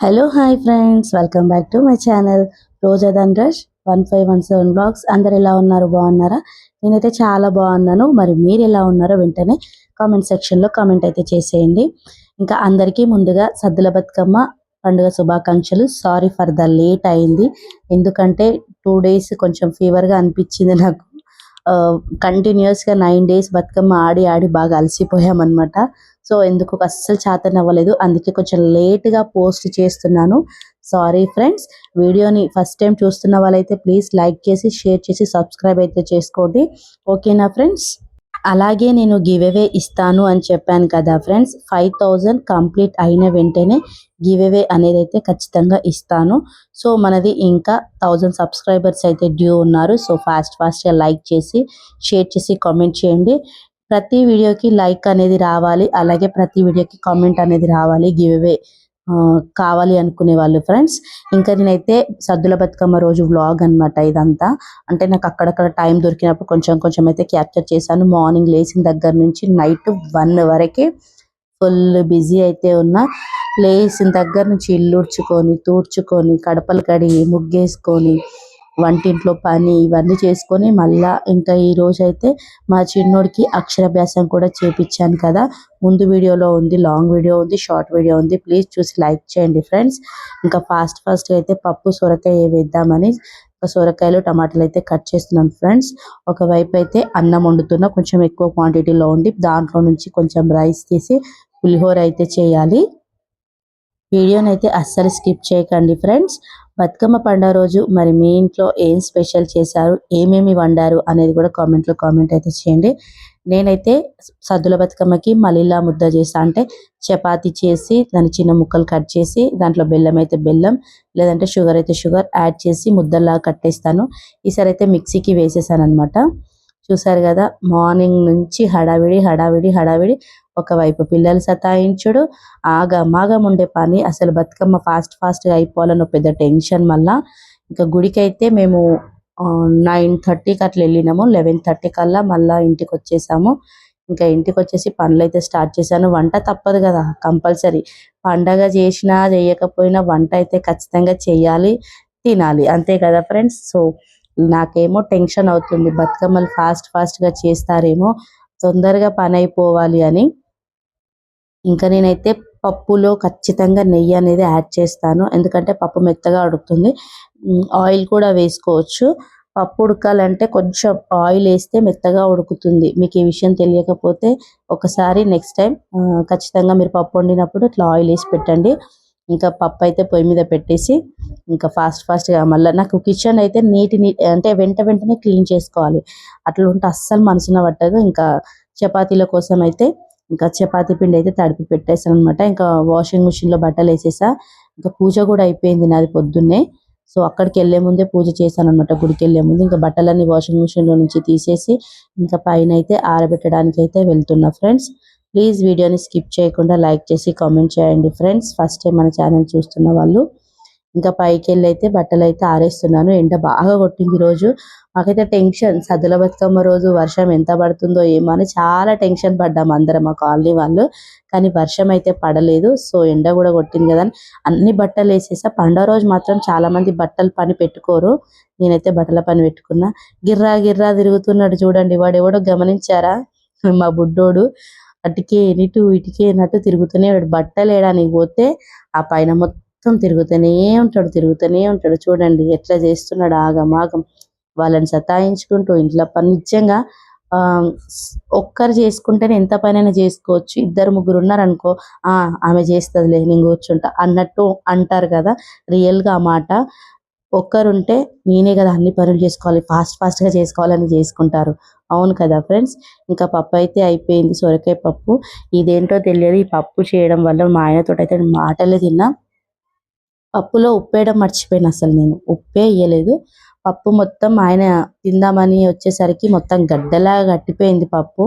Hello hi friends welcome back to my channel Roja Dhanrash one five one seven blogs అందరు ఎలా ఉన్నారు? బాగున్నారా? నేనైతే చాలా బాగున్నాను. మరి మీరు ఎలా ఉన్నారో వెంటనే కామెంట్ సెక్షన్లో కామెంట్ అయితే చేసేయండి. ఇంకా అందరికీ ముందుగా సద్దుల బతుకమ్మ పండుగ శుభాకాంక్షలు. సారీ ఫర్ ద లేట్ అయింది. ఎందుకంటే టూ డేస్ కొంచెం ఫీవర్గా అనిపించింది నాకు. కంటిన్యూస్గా నైన్ డేస్ బతుకమ్మ ఆడి ఆడి బాగా అలసిపోయామన్నమాట. సో ఎందుకు అస్సలు చేతన అవ్వలేదు అందుకే కొంచెం లేట్గా పోస్ట్ చేస్తున్నాను. సారీ ఫ్రెండ్స్ వీడియోని ఫస్ట్ టైం చూస్తున్న వాళ్ళైతే ప్లీజ్ లైక్ చేసి షేర్ చేసి సబ్స్క్రైబ్ అయితే చేసుకోండి. ఓకేనా ఫ్రెండ్స్ అలాగే నేను గివెవే ఇస్తాను అని చెప్పాను కదా ఫ్రెండ్స్. ఫైవ్ థౌజండ్ కంప్లీట్ అయిన వెంటనే గివ్ అవే అనేది అయితే ఖచ్చితంగా ఇస్తాను. సో మనది ఇంకా థౌజండ్ సబ్స్క్రైబర్స్ అయితే డ్యూ ఉన్నారు. సో ఫాస్ట్ ఫాస్ట్గా లైక్ చేసి షేర్ చేసి కామెంట్ చేయండి. ప్రతి వీడియోకి లైక్ అనేది రావాలి. అలాగే ప్రతి వీడియోకి కామెంట్ అనేది రావాలి. గివ్ అవే కావాలి అనుకునే వాళ్ళు ఫ్రెండ్స్ ఇంకా నేనైతే సద్దుల బతుకమ్మ రోజు వ్లాగ్ అనమాట ఇదంతా. అంటే నాకు అక్కడక్కడ టైం దొరికినప్పుడు కొంచెం కొంచెం అయితే క్యాప్చర్ చేశాను. మార్నింగ్ లేచిన దగ్గర నుంచి నైట్ వన్ వరకే ఫుల్ బిజీ అయితే ఉన్నా. లేచిన దగ్గర నుంచి ఇల్లు ఉడ్చుకొని తూడ్చుకొని కడపలు కడిగి ముగ్గేసుకొని వంటింట్లో పని ఇవన్నీ చేసుకొని మళ్ళా ఇంకా ఈ రోజు అయితే మా చిన్నోడికి అక్షరాభ్యాసం కూడా చేపించాను కదా. ముందు వీడియోలో ఉంది లాంగ్ వీడియో ఉంది షార్ట్ వీడియో ఉంది. ప్లీజ్ చూసి లైక్ చేయండి ఫ్రెండ్స్. ఇంకా ఫాస్ట్ ఫాస్ట్ అయితే పప్పు సొరకాయ వేద్దామని సొరకాయలు టమాటాలు అయితే కట్ చేస్తున్నాం ఫ్రెండ్స్. ఒకవైపు అయితే అన్నం వండుతున్నా కొంచెం ఎక్కువ క్వాంటిటీలో ఉండి దాంట్లో నుంచి కొంచెం రైస్ తీసి పులిహోర అయితే చేయాలి. వీడియోని అయితే అస్సలు స్కిప్ చేయకండి ఫ్రెండ్స్. బతుకమ్మ పండుగ రోజు మరి మీ ఇంట్లో ఏం స్పెషల్ చేశారు? ఏమేమి వండారు? అనేది కూడా కామెంట్లో కామెంట్ అయితే చేయండి. నేనైతే సద్దుల బతుకమ్మకి మలిలా ముద్ద చేస్తా అంటే చపాతి చేసి దాని చిన్న ముక్కలు కట్ చేసి దాంట్లో బెల్లం అయితే బెల్లం లేదంటే షుగర్ అయితే షుగర్ యాడ్ చేసి ముద్దలా కట్టేస్తాను. ఈసారి అయితే మిక్సీకి వేసేసాను అనమాట చూసారు కదా మార్నింగ్ నుంచి హడావిడి హడావిడి హడావిడి ఒకవైపు పిల్లలు సతాయించుడు ఆగమాగం ఉండే పని అసలు బతుకమ్మ ఫాస్ట్ ఫాస్ట్గా అయిపోవాలని పెద్ద టెన్షన్ మళ్ళా. ఇంకా గుడికి అయితే మేము నైన్ థర్టీకి అట్లా వెళ్ళినాము లెవెన్ థర్టీ కల్లా మళ్ళీ ఇంటికి వచ్చేసాము. ఇంకా ఇంటికి వచ్చేసి పనులు అయితే స్టార్ట్ చేశాను. వంట తప్పదు కదా కంపల్సరీ. పండగ చేసినా చేయకపోయినా వంట అయితే ఖచ్చితంగా చేయాలి తినాలి. అంతే కదా ఫ్రెండ్స్? సో నాకేమో టెన్షన్ అవుతుంది బతుకమ్మలు ఫాస్ట్ ఫాస్ట్గా చేస్తారేమో తొందరగా పని అయిపోవాలి అని. ఇంకా నేనైతే పప్పులో ఖచ్చితంగా నెయ్యి అనేది యాడ్ చేస్తాను. ఎందుకంటే పప్పు మెత్తగా ఉడుకుతుంది. ఆయిల్ కూడా వేసుకోవచ్చు. పప్పు ఉడకాలంటే కొంచెం ఆయిల్ వేస్తే మెత్తగా ఉడుకుతుంది. మీకు ఈ విషయం తెలియకపోతే ఒకసారి నెక్స్ట్ టైం ఖచ్చితంగా మీరు పప్పు వండినప్పుడు ఇట్లా ఆయిల్ వేసి పెట్టండి. ఇంకా పప్పు అయితే పొయ్యి మీద పెట్టేసి ఇంకా ఫాస్ట్ ఫాస్ట్గా మళ్ళీ నాకు కిచెన్ అయితే నీటి అంటే వెంట వెంటనే క్లీన్ చేసుకోవాలి. అట్లా ఉంటే అస్సలు మనసున పట్టదు. ఇంకా చపాతీల కోసం అయితే ఇంకా చపాతీ పిండి అయితే తడిపి పెట్టేసాను అనమాట ఇంకా వాషింగ్ మిషన్లో బట్టలు వేసేసా. ఇంకా పూజ కూడా అయిపోయింది నాది పొద్దున్నే. సో అక్కడికి వెళ్ళే ముందే పూజ చేశాను అనమాట గుడికి వెళ్ళే ముందు ఇంకా బట్టలన్నీ వాషింగ్ మిషన్లో నుంచి తీసేసి ఇంకా పైన అయితే ఆరబెట్టడానికి అయితే వెళ్తున్నా ఫ్రెండ్స్ ప్లీజ్ వీడియోని స్కిప్ చేయకుండా లైక్ చేసి కామెంట్ చేయండి ఫ్రెండ్స్ ఫస్ట్ టైం మన ఛానల్ చూస్తున్న వాళ్ళు. ఇంకా పైకి వెళ్ళి అయితే బట్టలు అయితే ఆరేస్తున్నాను. ఎండ బాగా కొట్టింది రోజు. మాకైతే టెన్షన్ సద్దుల బతుకమ్మ రోజు వర్షం ఎంత పడుతుందో ఏమో అని చాలా టెన్షన్ పడ్డాం అందరం మా కాలనీ వాళ్ళు. కానీ వర్షం అయితే పడలేదు. సో ఎండ కూడా కొట్టింది కదా అన్ని బట్టలు వేసేసా. పండుగ రోజు మాత్రం చాలా మంది బట్టలు పని పెట్టుకోరు. నేనైతే బట్టల పని పెట్టుకున్నా. గిర్రా గిర్రా తిరుగుతున్నాడు చూడండి. వాడు ఎవడో గమనించారా? మా బుడ్డోడు. అటుకే ఇటు ఇటుకే అన్నట్టు తిరుగుతూనే బట్టలు వేయడానికి పోతే ఆ పైన మొత్తం తిరుగుతూనే ఉంటాడు తిరుగుతూనే ఉంటాడు. చూడండి ఎట్లా చేస్తున్నాడు ఆగం ఆగం. వాళ్ళని సతాయించుకుంటూ ఇంట్లో పని నిజంగా ఒక్కరు చేసుకుంటేనే ఎంత పనైనా చేసుకోవచ్చు. ఇద్దరు ముగ్గురు ఉన్నారనుకో ఆమె చేస్తుందిలే నేను కూర్చుంటా అన్నట్టు అంటారు కదా రియల్గా ఆ మాట. ఒక్కరుంటే నేనే కదా అన్ని పనులు చేసుకోవాలి ఫాస్ట్ ఫాస్ట్గా చేసుకోవాలని చేసుకుంటారు. అవును కదా ఫ్రెండ్స్? ఇంకా పప్పు అయితే అయిపోయింది సొరకాయ పప్పు. ఇదేంటో తెలియదు ఈ పప్పు చేయడం వల్ల మా ఆయనతో అయితే మాటలే తిన్నా. పప్పులో ఉప్పు వేయడం మర్చిపోయాను అసలు నేను ఉప్పే వేయలేదు పప్పు మొత్తం ఆయన తిందామని వచ్చేసరికి మొత్తం గడ్డలా గట్టిపోయింది పప్పు.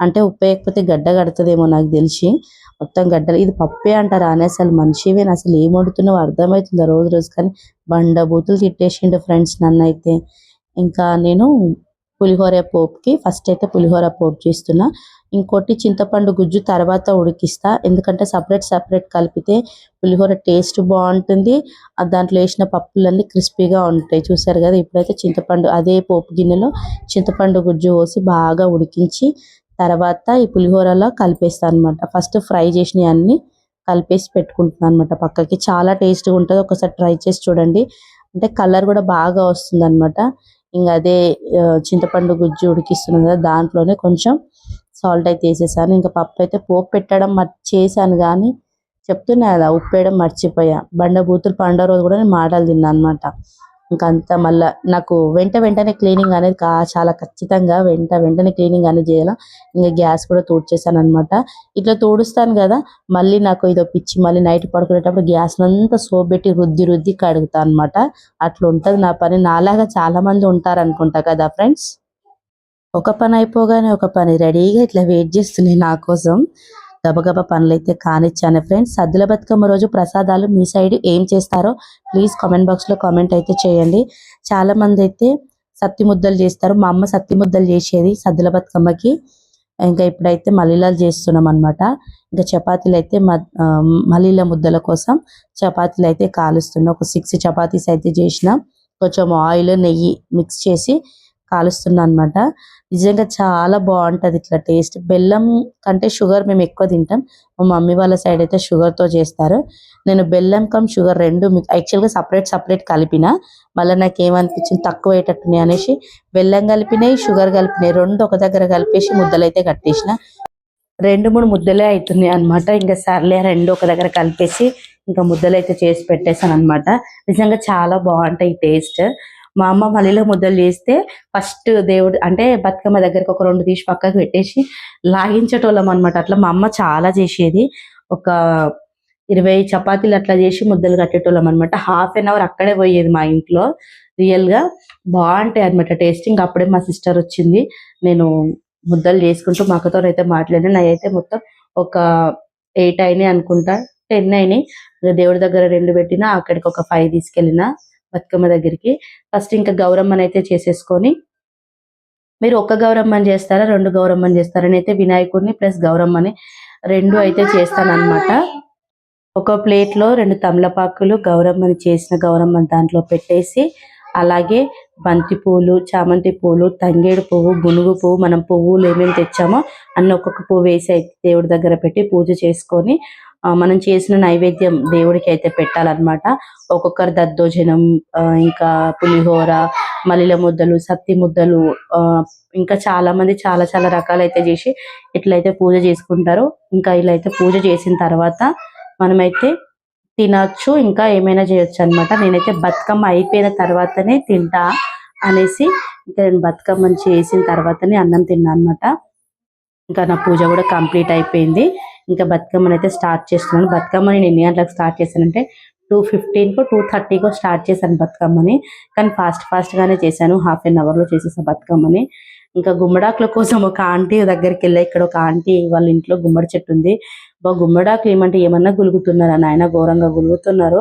అంటే ఉప్పు వేయకపోతే గడ్డ కడుతుందేమో నాకు తెలిసి. మొత్తం గడ్డలు. ఇది పప్పే అంటారా అని అసలు మనిషివే. అసలు ఏం వండుతున్నావు అర్థమవుతుందా రోజు రోజు. కానీ బండ బూతులు తిట్టేసిండు ఫ్రెండ్స్ నన్ను అయితే ఇంకా నేను పులిహోర పోపుకి ఫస్ట్ అయితే పులిహోర పోపు చేస్తున్నా. ఇంకోటి చింతపండు గుజ్జు తర్వాత ఉడికిస్తా. ఎందుకంటే సపరేట్ సపరేట్ కలిపితే పులిహోర టేస్ట్ బాగుంటుంది. దాంట్లో వేసిన పప్పులన్నీ క్రిస్పీగా ఉంటాయి. చూసారు కదా ఇప్పుడైతే చింతపండు అదే పోపు గిన్నెలో చింతపండు గుజ్జు పోసి బాగా ఉడికించి తర్వాత ఈ పులిహోరలో కలిపేస్తాను అనమాట ఫస్ట్ ఫ్రై చేసినవి అన్ని కలిపేసి పెట్టుకుంటున్నాను అనమాట పక్కకి. చాలా టేస్ట్గా ఉంటుంది. ఒకసారి ట్రై చేసి చూడండి. అంటే కలర్ కూడా బాగా వస్తుంది అనమాట ఇంకా అదే చింతపండు గుజ్జు ఉడికిస్తున్నాను కదా దాంట్లోనే కొంచెం సాల్ట్ అయితే వేసేసాను. ఇంకా పప్పు అయితే పోపు పెట్టడం చేశాను కానీ చెప్తున్నా కదా ఉప్పు వేయడం మర్చిపోయా. బండ బూతులు పండుగ రోజు కూడా నేను మాటలు తిన్నా అనమాట ఇంకా అంతా మళ్ళా నాకు వెంట వెంటనే క్లీనింగ్ అనేది కా చాలా ఖచ్చితంగా వెంట వెంటనే క్లీనింగ్ అనేది చేయాలి. ఇంకా గ్యాస్ కూడా తూడ్చేసాను అనమాట ఇట్లా తూడుస్తాను కదా మళ్ళీ నాకు ఇదో పిచ్చి మళ్ళీ నైట్ పడుకునేటప్పుడు గ్యాస్ అంతా సోప్ పెట్టి రుద్ది రుద్ది కడుగుతా అనమాట అట్లా ఉంటుంది నా పని. నాలాగా చాలా మంది ఉంటారు అనుకుంటా కదా ఫ్రెండ్స్? ఒక పని అయిపోగానే ఒక పని రెడీగా ఇట్లా వెయిట్ చేస్తున్నాయి నా కోసం. గబగబా పనులు అయితే కానిచ్చాను ఫ్రెండ్స్ సద్దుల బతుకమ్మ రోజు ప్రసాదాలు మీ సైడ్ ఏం చేస్తారో ప్లీజ్ కామెంట్ బాక్స్లో కామెంట్ అయితే చేయండి. చాలా మంది అయితే సత్తి ముద్దలు చేస్తారు. మా అమ్మ సత్తి ముద్దలు చేసేది సద్దుల బతుకమ్మకి. ఇంకా ఇప్పుడైతే మలీలాలు చేస్తున్నాం అనమాట ఇంకా చపాతీలు అయితే మ- మలీల ముద్దల కోసం చపాతీలు అయితే కాలుస్తున్నా. ఒక సిక్స్ చపాతీస్ అయితే చేసిన. కొంచెం ఆయిల్ నెయ్యి మిక్స్ చేసి కాలుస్తున్నా అనమాట నిజంగా చాలా బాగుంటది ఇట్లా టేస్ట్ బెల్లం కంటే షుగర్ మేము ఎక్కువ తింటాం. మా మమ్మీ వాళ్ళ సైడ్ అయితే షుగర్తో తో చేస్తారు. నేను బెల్లం కమ్ షుగర్ రెండు యాక్చువల్గా సపరేట్ సపరేట్ కలిపిన మళ్ళీ నాకు ఏమనిపించింది తక్కువ అయ్యేటట్టున్నాయి అనేసి బెల్లం కలిపినాయి షుగర్ కలిపినాయి రెండు ఒక దగ్గర కలిపేసి ముద్దలైతే కట్టేసిన. రెండు మూడు ముద్దలే అవుతున్నాయి అన్నమాట. ఇంకా సర్లే రెండు ఒక దగ్గర కలిపేసి ఇంకా ముద్దలు అయితే చేసి పెట్టేశాను అనమాట నిజంగా చాలా బాగుంటాయి టేస్ట్ మా అమ్మ మళ్ళీలో ముద్దలు చేస్తే ఫస్ట్ దేవుడు అంటే బతుకమ్మ దగ్గరికి ఒక రెండు తీసి పక్కకు పెట్టేసి లాగించేటోళ్ళం అనమాట అట్లా మా అమ్మ చాలా చేసేది. ఒక ఇరవై చపాతీలు అట్లా చేసి ముద్దలు కట్టేటోళ్ళం అనమాట హాఫ్ అన్ అవర్ అక్కడే పోయేది మా ఇంట్లో. రియల్గా బాగుంటాయి అనమాట టేస్టింగ్ అప్పుడే మా సిస్టర్ వచ్చింది. నేను ముద్దలు చేసుకుంటూ మా అక్కతో అయితే మాట్లాడిన. నా అయితే మొత్తం ఒక ఎయిట్ అయినాయి అనుకుంటా. టెన్ అయినాయి. దేవుడి దగ్గర రెండు పెట్టినా అక్కడికి ఒక ఫైవ్ తీసుకెళ్ళిన. బతుకమ్మ దగ్గరికి. ఫస్ట్ ఇంకా గౌరమ్మని అయితే చేసేసుకొని మీరు ఒక గౌరమ్మని చేస్తారా రెండు గౌరమ్మని చేస్తారా? నేనైతే వినాయకుడిని ప్లస్ గౌరమ్మని రెండు అయితే చేస్తాను ఒక ప్లేట్లో రెండు తమలపాకులు గౌరమ్మని చేసిన గౌరమ్మని దాంట్లో పెట్టేసి అలాగే బంతి పూలు చామంతి పూలు తంగేడు పువ్వు గునుగు పువ్వు మనం పువ్వులు ఏమేమి తెచ్చామో అన్ని ఒక్కొక్క పువ్వు వేసి అయితే దేవుడి దగ్గర పెట్టి పూజ చేసుకొని మనం చేసిన నైవేద్యం దేవుడికి అయితే పెట్టాలన్నమాట. ఒక్కొక్కరు దద్దోజనం ఆ, ఇంకా పులిహోర మలిల ముద్దలు సత్తి ముద్దలు ఆ, ఇంకా చాలా మంది చాలా చాలా రకాలైతే చేసి ఇట్లయితే పూజ చేసుకుంటారు. ఇంకా ఇలా అయితే పూజ చేసిన తర్వాత మనమైతే తినొచ్చు ఇంకా ఏమైనా చేయొచ్చు అన్నమాట నేనైతే బతుకమ్మ అయిపోయిన తర్వాతనే తింటా అనేసి ఇంకా నేను బతుకమ్మని చేసిన తర్వాతనే అన్నం తిన్నా అన్నమాట ఇంకా నా పూజ కూడా కంప్లీట్ అయిపోయింది. ఇంకా బతుకమ్మని అయితే స్టార్ట్ చేస్తున్నాను. బతుకమ్మని నేను ఎన్ని గంటలకు స్టార్ట్ చేశానంటే టూ ఫిఫ్టీన్కో టూ థర్టీకో స్టార్ట్ చేశాను బతుకమ్మని. కానీ ఫాస్ట్ ఫాస్ట్ గానే చేశాను. హాఫ్ అన్ అవర్లో చేసేసాను బతుకమ్మని. ఇంకా గుమ్మడాకుల కోసం ఒక ఆంటీ దగ్గరికి వెళ్ళా. ఇక్కడ ఒక ఆంటీ వాళ్ళ ఇంట్లో గుమ్మడి చెట్టు ఉంది. బా గుమ్మడాకులు ఏమంటే ఏమన్నా గులుగుతున్నారా? నాయన ఘోరంగా గులుగుతున్నారు.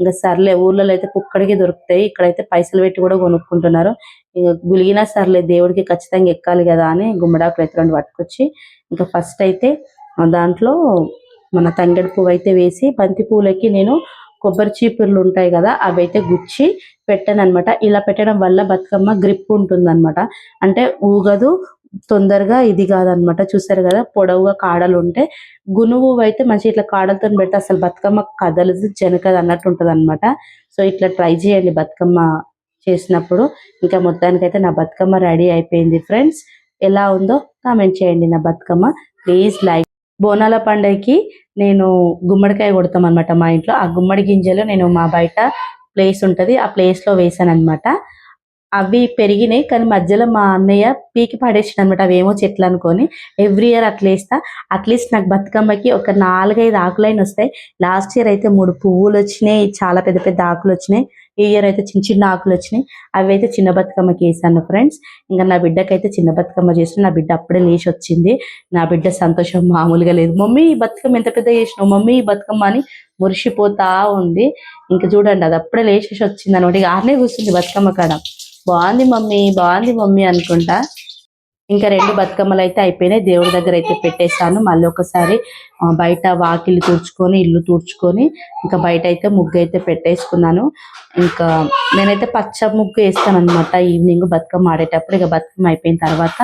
ఇంకా సర్లే ఊర్లలో అయితే పుక్కడికి దొరుకుతాయి. ఇక్కడైతే పైసలు పెట్టి కూడా కొనుక్కుంటున్నారు. ఇంకా గులిగినా సర్లే దేవుడికి ఖచ్చితంగా ఎక్కాలి కదా అని గుమ్మడాకులు అయితే రెండు పట్టుకొచ్చి. ఇంకా ఫస్ట్ అయితే దాంట్లో మన తంగడి పువ్వు అయితే వేసి బంతి పువ్వులకి నేను కొబ్బరి చీపుర్లు ఉంటాయి కదా అవి అయితే గుచ్చి పెట్టాను అనమాట ఇలా పెట్టడం వల్ల బతుకమ్మ గ్రిప్ ఉంటుందన్నమాట. అంటే ఊగదు తొందరగా ఇది కాదనమాట చూసారు కదా పొడవుగా కాడలు ఉంటే గునువు అయితే మంచి ఇట్లా కాడలతో పెడితే అసలు బతుకమ్మ కదలదు జనకదు అన్నట్టు ఉంటుంది అనమాట సో ఇట్లా ట్రై చేయండి బతుకమ్మ చేసినప్పుడు. ఇంకా మొత్తానికైతే నా బతుకమ్మ రెడీ అయిపోయింది ఫ్రెండ్స్. ఎలా ఉందో కామెంట్ చేయండి నా బతుకమ్మ. ప్లీజ్ లైక్ బోనాల పండగకి నేను గుమ్మడికాయ కొడతాం అనమాట మా ఇంట్లో. ఆ గుమ్మడి గింజలు నేను మా బయట ప్లేస్ ఉంటుంది ఆ ప్లేస్లో వేసాను అనమాట అవి పెరిగినాయి కానీ మధ్యలో మా అన్నయ్య పీకి పడేసాడు అనమాట అవేమో చెట్లు అనుకొని. ఎవ్రీ ఇయర్ అట్లా వేస్తా. అట్లీస్ట్ నాకు బతుకమ్మకి ఒక నాలుగైదు ఆకులైన వస్తాయి లాస్ట్ ఇయర్ అయితే మూడు పువ్వులు వచ్చినాయి చాలా పెద్ద పెద్ద ఆకులు వచ్చినాయి ఈ ఇయర్ అయితే చిన్న చిన్న ఆకులు వచ్చినాయి. అవి అయితే చిన్న బతుకమ్మకి వేసాను ఫ్రెండ్స్ ఇంకా నా బిడ్డకైతే చిన్న బతుకమ్మ చేసిన. నా బిడ్డ అప్పుడే లేచి వచ్చింది. నా బిడ్డ సంతోషం మామూలుగా లేదు. మమ్మీ ఈ బతుకమ్మ ఎంత పెద్ద చేసినావు? మమ్మీ ఈ బతుకమ్మ అని మురిసిపోతా ఉంది. ఇంకా చూడండి అది అప్పుడే లేచేసి వచ్చింది అనమాట ఇక ఆనే కూర్చుంది బతుకమ్మ కాడ. బాగుంది మమ్మీ బాగుంది మమ్మీ అనుకుంటా. ఇంకా రెండు బతుకమ్మలు అయితే అయిపోయినాయి. దేవుడి దగ్గర అయితే పెట్టేశాను. మళ్ళీ ఒకసారి బయట వాకిలి తుడుచుకొని ఇల్లు తుడుచుకొని ఇంకా బయట అయితే ముగ్గు అయితే పెట్టేసుకున్నాను. ఇంకా నేనైతే పచ్చ ముగ్గు వేస్తాను అనమాట ఈవినింగ్ బతుకమ్మ ఆడేటప్పుడు. ఇక బతుకమ్మ అయిపోయిన తర్వాత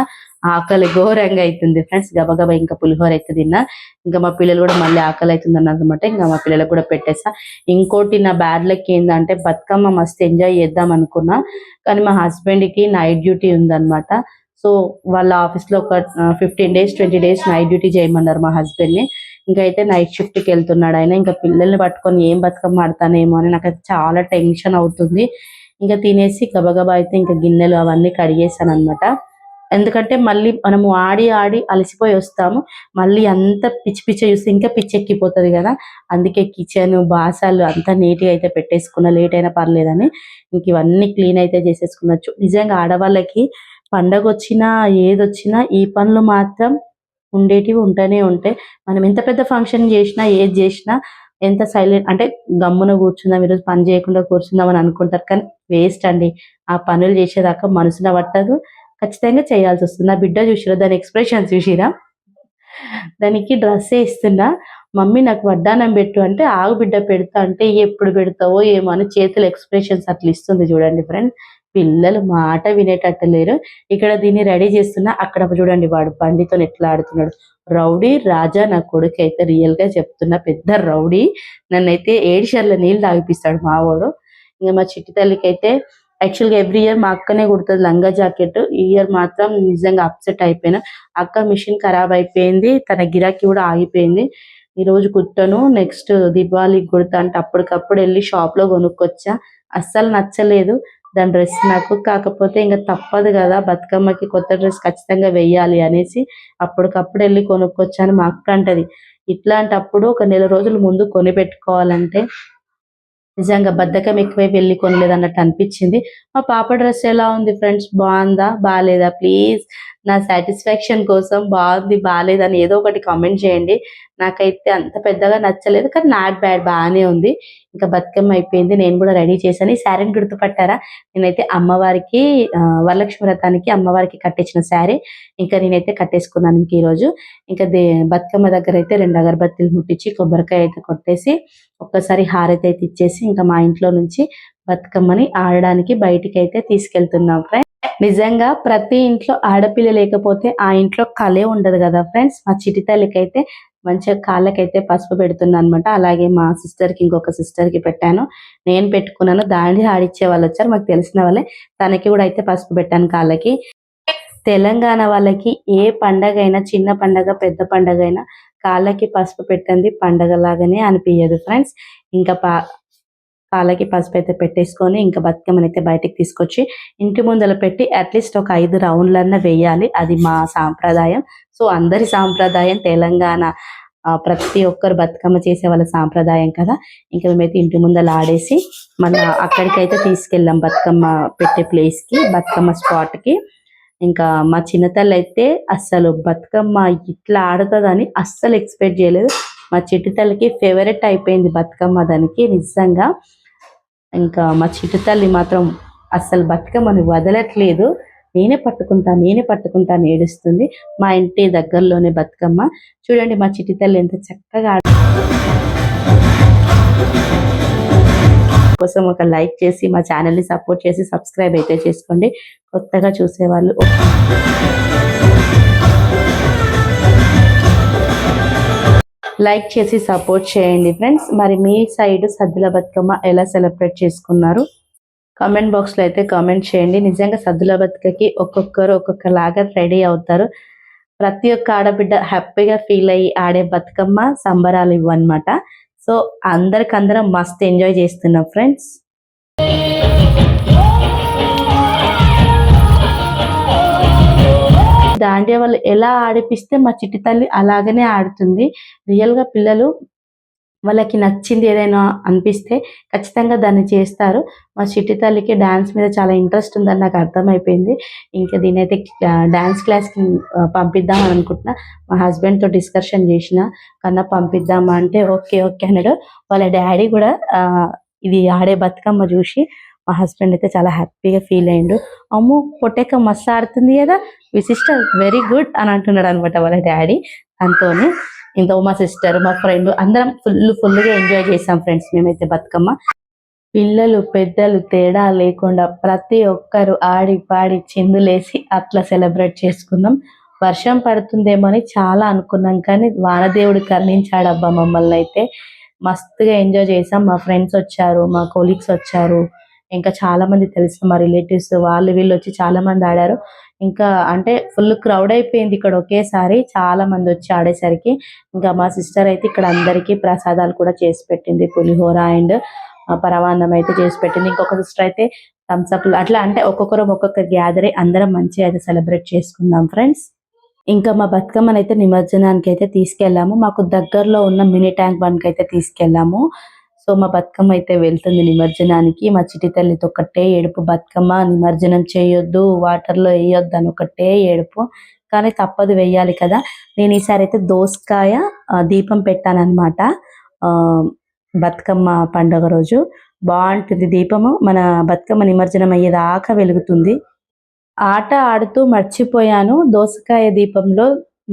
ఆకలి ఘోరంగా అవుతుంది ఫ్రెండ్స్. గబగబా ఇంకా పులిహోర అయితే తిన్నా. ఇంకా మా పిల్లలు కూడా మళ్ళీ ఆకలి అవుతుంది అన్నమాట. ఇంకా మా పిల్లలకు కూడా పెట్టేసా. ఇంకోటి నా బ్యాడ్ లక్ ఏంటంటే బతుకమ్మ మస్తు ఎంజాయ్ చేద్దాం అనుకున్నా. కానీ మా హస్బెండ్కి నైట్ డ్యూటీ ఉందన్నమాట. సో వాళ్ళ ఆఫీస్లో ఒక fifteen days twenty days night duty చేయమన్నారు మా హస్బెండ్ని. ఇంకా అయితే నైట్ షిఫ్ట్కి వెళ్తున్నాడు ఆయన. ఇంకా పిల్లల్ని పట్టుకొని ఏం బతుకమ్మ ఆడతానేమో అని నాకు అయితే చాలా టెన్షన్ అవుతుంది. ఇంకా తినేసి గబగబా అయితే ఇంకా గిన్నెలు అవన్నీ కడిగేసాను అనమాట ఎందుకంటే మళ్ళీ మనము ఆడి ఆడి అలసిపోయి వస్తాము. మళ్ళీ అంత పిచ్చి పిచ్చి చూస్తే ఇంకా పిచ్చి ఎక్కిపోతుంది కదా. అందుకే కిచెన్ బాసాలు అంతా నీట్గా అయితే పెట్టేసుకున్నా. లేట్ అయినా పర్లేదని ఇంక ఇవన్నీ క్లీన్ అయితే చేసేసుకున్నచ్చు నిజంగా ఆడవాళ్ళకి పండగ వచ్చినా ఏదొచ్చినా ఈ పనులు మాత్రం ఉండేటివి ఉంటూనే ఉంటాయి. మనం ఎంత పెద్ద ఫంక్షన్ చేసినా ఏది చేసినా ఎంత సైలెంట్ అంటే గమ్మున కూర్చుందాం ఈరోజు పని చేయకుండా కూర్చుందాం అని అనుకుంటారు. కానీ వేస్ట్ అండి. ఆ పనులు చేసేదాకా మనసున పట్టదు. ఖచ్చితంగా చేయాల్సి వస్తుంది. నా బిడ్డ చూసిరా దాని ఎక్స్ప్రెషన్ చూసిరా దానికి డ్రెస్ ఇస్తున్నా మమ్మీ నాకు వడ్డానం పెట్టు అంటే ఆగు బిడ్డ పెడతా అంటే ఎప్పుడు పెడతావో ఏమో అని చేతుల ఎక్స్ప్రెషన్స్ అట్లా ఇస్తుంది చూడండి ఫ్రెండ్. పిల్లలు మాట వినేటట్టు లేరు. ఇక్కడ దీన్ని రెడీ చేస్తున్నా అక్కడ చూడండి వాడు బండితో ఎట్లా ఆడుతున్నాడు. రౌడీ రాజా నా కొడుకు అయితే రియల్గా చెప్తున్నా పెద్ద రౌడీ. నన్నైతే ఏడిషర్ల నీళ్ళు తాగిపిస్తాడు మావాడు. ఇంకా మా చిట్టి తల్లికి అయితే యాక్చువల్గా ఎవ్రీ ఇయర్ మా అక్కనే కుడుతుంది లంగా జాకెట్. ఈ ఇయర్ మాత్రం నిజంగా అప్సెట్ అయిపోయినా. అక్క మిషన్ ఖరాబ్ అయిపోయింది తన గిరాకీ కూడా ఆగిపోయింది. ఈ రోజు కుట్టను నెక్స్ట్ దీపావళికి కుడతా అంటే అప్పటికప్పుడు వెళ్ళి షాప్లో కొనుక్కొచ్చా. అస్సలు నచ్చలేదు. దాని డ్రెస్ నాకు కాకపోతే ఇంకా తప్పదు కదా బతుకమ్మకి కొత్త డ్రెస్ ఖచ్చితంగా వెయ్యాలి అనేసి అప్పటికప్పుడు వెళ్ళి కొనుక్కొచ్చాను మా అక్క అంటది ఇట్లాంటప్పుడు ఒక నెల రోజుల ముందు కొని పెట్టుకోవాలంటే నిజంగా బద్ధకం ఎక్కువై వెళ్ళి కొనలేదు అన్నట్టు అనిపించింది. మా పాప డ్రెస్ ఎలా ఉంది ఫ్రెండ్స్? బాగుందా? బాగాలేదా ప్లీజ్ నా సాటిస్ఫాక్షన్ కోసం బాగుంది బాగాలేదని ఏదో ఒకటి కామెంట్ చేయండి. నాకైతే అంత పెద్దగా నచ్చలేదు కానీ నాట్ బ్యాడ్ బాగానే ఉంది. ఇంకా బతుకమ్మ అయిపోయింది నేను కూడా రెడీ చేశాను. ఈ శారీని గుర్తుపట్టారా? నేనైతే అమ్మవారికి వరలక్ష్మి వ్రతానికి అమ్మవారికి కట్టించిన శారీ. ఇంకా నేనైతే కట్టేసుకున్నాను ఇంక ఈరోజు. ఇంకా దే బతుకమ్మ దగ్గర అయితే రెండు అగరబత్తీలు ముట్టించి కొబ్బరికాయ అయితే కొట్టేసి ఒక్కసారి హారతి అయితే ఇచ్చేసి ఇంకా మా ఇంట్లో నుంచి బతుకమ్మని ఆడడానికి బయటికి అయితే తీసుకెళ్తున్నాం ఫ్రెండ్స్. నిజంగా ప్రతి ఇంట్లో ఆడపిల్ల లేకపోతే ఆ ఇంట్లో కలే ఉండదు కదా ఫ్రెండ్స్. మా చిటి తల్లికి అయితే మంచిగా కాళ్ళకైతే పసుపు పెడుతున్నాను అనమాట అలాగే మా సిస్టర్కి ఇంకొక సిస్టర్కి పెట్టాను. నేను పెట్టుకున్నాను. దాన్ని ఆడిచ్చే వాళ్ళు వచ్చారు. మాకు తెలిసిన వాళ్ళే. తనకి కూడా అయితే పసుపు పెట్టాను కాళ్ళకి. తెలంగాణ వాళ్ళకి ఏ పండగ అయినా చిన్న పండగ పెద్ద పండగ అయినా కాళ్ళకి పసుపు పెట్టండి పండగ లాగానే అనిపించదు ఫ్రెండ్స్. ఇంకా పాలకి కాళ్ళకి పసుపు అయితే పెట్టేసుకొని ఇంకా బతుకమ్మని అయితే బయటకు తీసుకొచ్చి ఇంటి ముందర పెట్టి అట్లీస్ట్ ఒక ఐదు రౌండ్లన్నా వేయాలి. అది మా సాంప్రదాయం. సో అందరి సాంప్రదాయం తెలంగాణ ప్రతి ఒక్కరు బతుకమ్మ చేసే వాళ్ళ సాంప్రదాయం కదా. ఇంకా మేమైతే ఇంటి ముందర ఆడేసి మళ్ళీ అక్కడికైతే తీసుకెళ్ళాం బతుకమ్మ పెట్టే ప్లేస్కి బతుకమ్మ స్పాట్కి. ఇంకా మా చిన్నతల్లి అయితే అస్సలు బతుకమ్మ ఇట్లా ఆడుతుందని అస్సలు ఎక్స్పెక్ట్ చేయలేదు. మా చిట్టి తల్లికి ఫేవరెట్ అయిపోయింది బతుకమ్మ దానికి నిజంగా. ఇంకా మా చిట్టు తల్లి మాత్రం అస్సలు బతుకమ్మని వదలట్లేదు. నేనే పట్టుకుంటా నేనే పట్టుకుంటా అని ఏడుస్తుంది. మా ఇంటి దగ్గరలోనే బతుకమ్మ. చూడండి మా చిట్టి తల్లి ఎంత చక్కగా కోసం ఒక లైక్ చేసి మా ఛానల్ని సపోర్ట్ చేసి సబ్స్క్రైబ్ అయితే చేసుకోండి. కొత్తగా చూసేవాళ్ళు లైక్ చేసి సపోర్ట్ చేయండి ఫ్రెండ్స్. మరి మీ సైడ్ సద్దుల బతుకమ్మ ఎలా సెలబ్రేట్ చేసుకున్నారు? కామెంట్ బాక్స్లో అయితే కామెంట్ చేయండి. నిజంగా సద్దుల బతుకకి ఒక్కొక్కరు ఒక్కొక్కలాగా రెడీ అవుతారు. ప్రతి ఒక్క ఆడబిడ్డ హ్యాపీగా ఫీల్ అయ్యి ఆడే బతుకమ్మ సంబరాలు ఇవ్వన్నమాట. సో అందరికందరం మస్త్ ఎంజాయ్ చేస్తున్నాం ఫ్రెండ్స్. దాండియా వాళ్ళు ఎలా ఆడిపిస్తే మా చిట్టి తల్లి అలాగనే ఆడుతుంది. రియల్గా పిల్లలు వాళ్ళకి నచ్చింది ఏదైనా అనిపిస్తే ఖచ్చితంగా దాన్ని చేస్తారు. మా చిట్టి తల్లికి డాన్స్ మీద చాలా ఇంట్రెస్ట్ ఉందని నాకు అర్థమైపోయింది. ఇంకా దీనైతే డాన్స్ క్లాస్కి పంపిద్దాం అని అనుకుంటున్నా. మా హస్బెండ్తో డిస్కషన్ చేసిన కన్నా పంపిద్దామా? అంటే ఓకే ఓకే అన్నాడు. వాళ్ళ డాడీ కూడా ఇది ఆడే బతుకమ్మ చూసి మా హస్బెండ్ అయితే చాలా హ్యాపీగా ఫీల్ అయ్యిండు. అమ్మో పొట్టెక్క మస్తు ఆడుతుంది కదా మీ సిస్టర్ వెరీ గుడ్ అని అంటున్నాడు అనమాట వాళ్ళ డాడీ దాంతోనే ఇంకో మా సిస్టర్ మా ఫ్రెండ్ అందరం ఫుల్ ఫుల్గా ఎంజాయ్ చేసాం ఫ్రెండ్స్ మేమైతే బతుకమ్మ. పిల్లలు పెద్దలు తేడా లేకుండా ప్రతి ఒక్కరు ఆడి పాడి చిందులేసి అట్లా సెలబ్రేట్ చేసుకున్నాం వర్షం పడుతుందేమో అని చాలా అనుకున్నాం కానీ వానదేవుడు కర్ణించాడబ్బా మమ్మల్ని అయితే మస్తుగా ఎంజాయ్ చేసాం. మా ఫ్రెండ్స్ వచ్చారు మా కొలీగ్స్ వచ్చారు. ఇంకా చాలా మంది తెలిసిన మా రిలేటివ్స్ వాళ్ళు వీళ్ళు వచ్చి చాలా మంది ఆడారు. ఇంకా అంటే ఫుల్ క్రౌడ్ అయిపోయింది ఇక్కడ ఒకేసారి. చాలా మంది వచ్చి ఆడేసరికి. ఇంకా మా సిస్టర్ అయితే ఇక్కడ అందరికీ ప్రసాదాలు కూడా చేసి పెట్టింది. పులిహోర అండ్ పరమాన్నం అయితే చేసి పెట్టింది. ఇంకొక సిస్టర్ అయితే థమ్స్అప్ అట్లా అంటే ఒక్కొక్కరు ఒక్కొక్క గ్యాదర్. అందరం మంచిగా అయితే సెలబ్రేట్ చేసుకుందాం ఫ్రెండ్స్. ఇంకా మా బతుకమ్మని అయితే నిమజ్జనానికి అయితే తీసుకెళ్ళాము. మాకు దగ్గరలో ఉన్న మినీ ట్యాంక్ బండ్కి అయితే తీసుకెళ్ళాము. సో మా బతుకమ్మ అయితే వెళ్తుంది నిమజ్జనానికి. మా చిటి తల్లితో ఒకటే ఏడుపు. బతుకమ్మ నిమజ్జనం చేయొద్దు వాటర్లో వేయొద్దు అని ఒకటే ఏడుపు. కానీ తప్పదు వేయాలి కదా. నేను ఈసారి అయితే దోసకాయ దీపం పెట్టానమాట ఆ బతుకమ్మ పండుగ రోజు. బాగుంటుంది దీపము. మన బతుకమ్మ నిమజ్జనం అయ్యేదాకా వెలుగుతుంది. ఆట ఆడుతూ మర్చిపోయాను. దోసకాయ దీపంలో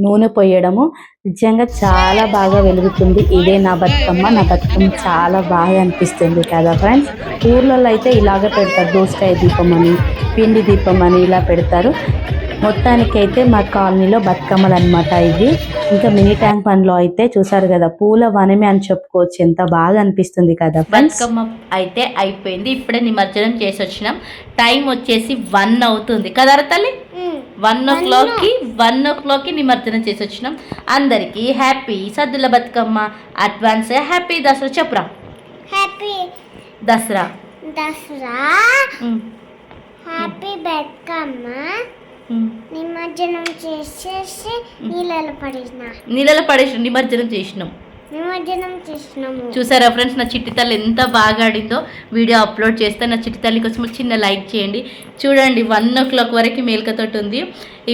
నూనె పోయడము. నిజంగా చాలా బాగా వెలుగుతుంది. ఇదే నా బతుకమ్మ. నా బతుకమ్మ చాలా బాగా అనిపిస్తుంది కదా ఫ్రెండ్స్ ఊర్లలో అయితే ఇలాగ పెడతారు. దోసకాయ దీపం అని పిండి దీపం అని ఇలా పెడతారు. మొత్తానికైతే మా కాలనీలో బతుకమ్మలు అనమాట ఇవి. ఇంకా మినీ ట్యాంక్ పనిలో అయితే చూసారు కదా పూల వనమే అని చెప్పుకోవచ్చు. ఎంత బాగా అనిపిస్తుంది కదా బతుకమ్మ అయితే అయిపోయింది. ఇప్పుడే నిమజ్జనం చేసి వచ్చినాం. టైం వచ్చేసి వన్ అవుతుంది. కదా తల్లి? వన్ ఓ క్లాక్కి వన్ ఓ క్లాక్కి నిమజ్జనం చేసి వచ్చినాం. అందరికీ happy Saddula Bathukamma. Advance happy Dasara. చెప్పురా. హ్యాపీ. దసరా. దసరా. హ్యాపీ బతుకమ్మ. నిమజ్జనం చేసేసి నీళ్ళలో పడేసిన. నీళ్ళలో పడేసి నిమజ్జనం చేసినాం. నిమజ్జనం చేసినాము. చూసారా ఫ్రెండ్స్ నా చిట్టి తల్లి ఎంత బాగా ఆడిందో వీడియో అప్లోడ్ చేస్తే నా చిట్టి తల్లి కోసం చిన్న లైక్ చేయండి. చూడండి వన్ ఓ క్లాక్ వరకు మేల్కతోటి ఉంది.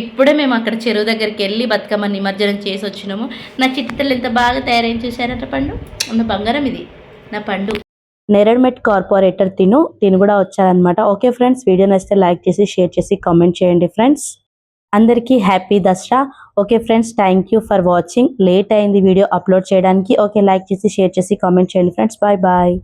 ఇప్పుడే మేము అక్కడ చెరువు దగ్గరికి వెళ్ళి బతుకమ్మ నిమజ్జనం చేసి వచ్చినాము. నా చిట్టి తల్లి ఎంత బాగా తయారైంది చూసారట పండు? నా బంగారం ఇది. నా పండు. నెరడ్మెట్ కార్పొరేటర్ తిను తిను కూడా వచ్చారనమాట ఓకే ఫ్రెండ్స్ వీడియో నచ్చితే లైక్ చేసి షేర్ చేసి కామెంట్ చేయండి ఫ్రెండ్స్ అందరికీ happy Dasara. Okay friends thank you for watching late అయింది వీడియో అప్లోడ్ చేయడానికి. ఓకే లైక్ చేసి షేర్ చేసి కామెంట్ చేయండి ఫ్రెండ్స్ బాయ్ బాయ్